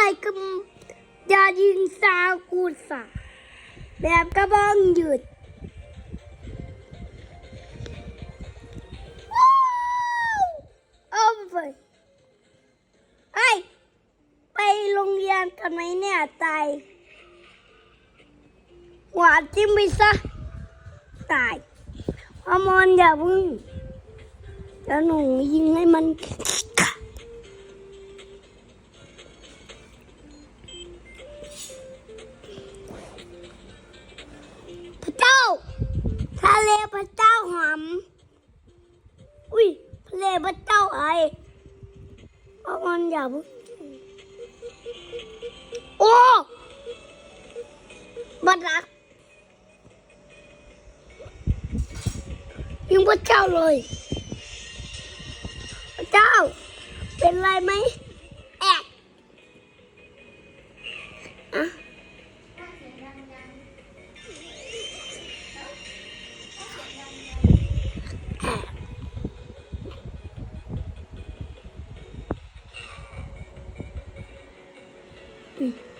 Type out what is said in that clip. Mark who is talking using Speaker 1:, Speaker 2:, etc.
Speaker 1: ไปกับยายิงซากูสาแบบกระบองหยุดว้าวเอาไปไอ้ยไปโรงเรียนกันไหมเนี่ยตายหวานจิ้มไปซะตายอมอนอย่าพึ่งแล้วหนูยิงให้มัน เลพระเจ้าหอมอุ้ยทะเลพระเจ้าไอเพรามันอย่าพิ่งโอ้บัดรักยิงพระเจ้าเลย พระเจ้า เป็นไรไหม Wait.